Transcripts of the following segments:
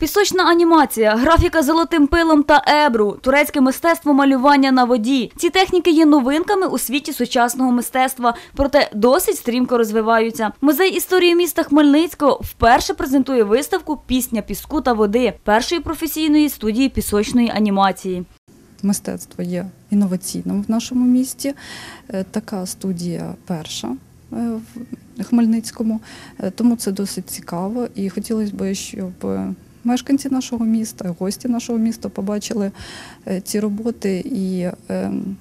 Пісочна анімація, графіка золотим пилом та ебру, турецьке мистецтво малювання на воді. Ці техніки є новинками у світі сучасного мистецтва, проте досить стрімко розвиваються. Музей історії міста Хмельницького вперше презентує виставку Пісня піску та води першої професійної студії пісочної анімації. Мистецтво є інноваційним в нашому місті. Е, Така студія перша е, в Хмельницькому, Е, тому це досить цікаво. І хотілося б, щоб мешканці нашого міста, гості нашого міста побачили е, ці роботи і ем,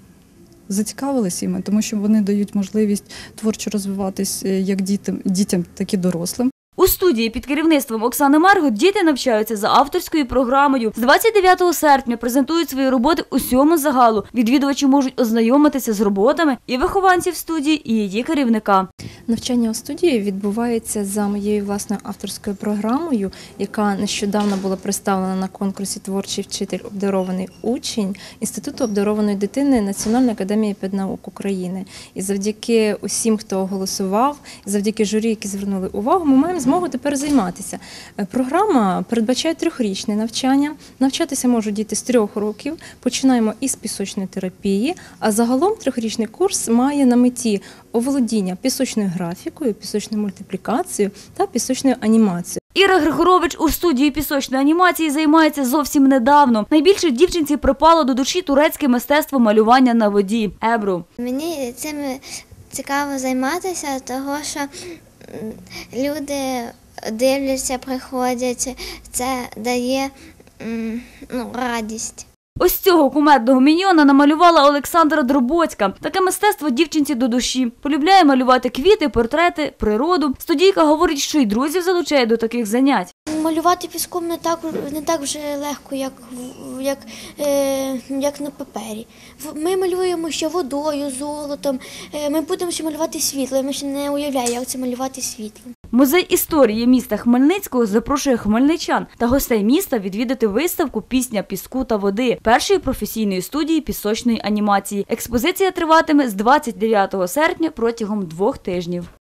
зацікавилися іми, тому що вони дають можливість творчо розвиватись е, як дітям, дітям, так і дорослим. У студії під керівництвом Оксани Марго діти навчаються за авторською програмою. З 29 серпня презентують свої роботи усьому загалу. Відвідувачі можуть ознайомитися з роботами і вихованців студії, і її керівника. Навчання у студії відбувається за моєю власною авторською програмою, яка нещодавно була представлена на конкурсі Творчий вчитель обдарований учень Інституту обдарованої дитини Національної академії педнаук України. І завдяки усім, хто голосував, і завдяки журі, які звернули увагу, ми маємо змогу тепер займатися. Е, Програма передбачає трьохрічне навчання. Навчатися можуть діти з трьох років. Починаємо із пісочної терапії. А загалом трьохрічний курс має на меті оволодіння пісочною графікою, пісочною мультиплікацією та пісочною анімацією. Іра Григорович у студії пісочної анімації займається зовсім недавно. Найбільше дівчинці припало до душі турецьке мистецтво малювання на воді. Ебру. Мені цим цікаво займатися, того що люди дивляться, приходять, це дає ну, радість. Ось цього кумедного міньйона намалювала Олександра Дробоцька. Таке мистецтво дівчинці до душі. Полюбляє малювати квіти, портрети, природу. Студійка говорить, що й друзів залучає до таких занять. Малювати піском не так не так вже легко, як як, е, як на папері. Ми малюємо ще водою, золотом. Е, ми будемо ще малювати світло. Ми ще не уявляємо, як це малювати світлом. Музей історії міста Хмельницького запрошує хмельничан та гостей міста відвідати виставку Пісня піску та води першої професійної студії пісочної анімації. Експозиція триватиме з 29 серпня протягом двох тижнів.